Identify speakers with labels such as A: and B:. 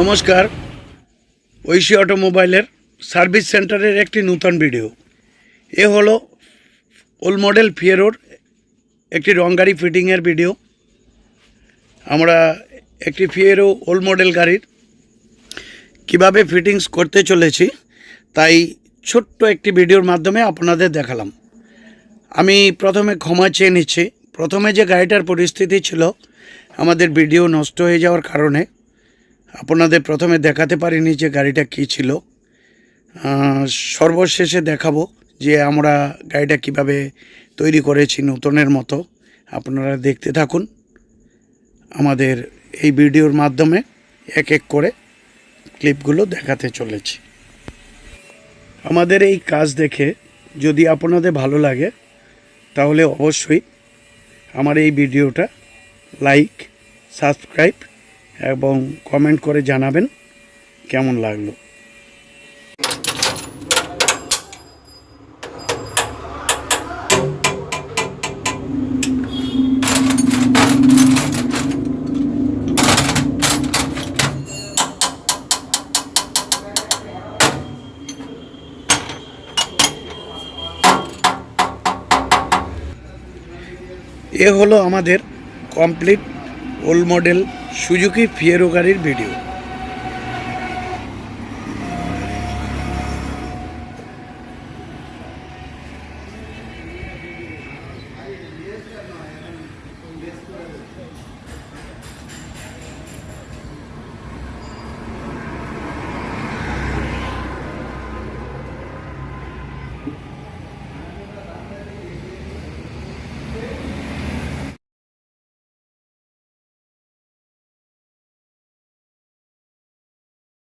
A: নমস্কার, ঐশী অটোমোবাইলের সার্ভিস সেন্টারের একটি নূতন ভিডিও। এ হলো ওল্ড মডেল ফিয়েরোর একটি রং গাড়ি ফিটিংয়ের ভিডিও। আমরা একটি ফিয়েরো ওল্ড মডেল গাড়ির কীভাবে ফিটিংস করতে চলেছি, তাই ছোট্ট একটি ভিডিওর মাধ্যমে আপনাদের দেখালাম। আমি প্রথমে ক্ষমা চেয়ে নিচ্ছি। প্রথমে যে গাড়িটার পরিস্থিতি ছিল, আমাদের ভিডিও নষ্ট হয়ে যাওয়ার কারণে আপনাদের প্রথমে দেখাতে পারিনি যে গাড়িটা কী ছিল। সর্বশেষে দেখাবো যে আমরা গাড়িটা কীভাবে তৈরি করেছি নতুনের মতো। আপনারা দেখতে থাকুন আমাদের এই ভিডিওর মাধ্যমে এক এক করে ক্লিপগুলো দেখাতে চলেছি। আমাদের এই কাজ দেখে যদি আপনাদের ভালো লাগে, তাহলে অবশ্যই আমার এই ভিডিওটা লাইক, সাবস্ক্রাইব এবং কমেন্ট করে জানাবেন কেমন লাগল। এ হলো আমাদের complete old model Suzuki Fiero গাড়ির ভিডিও।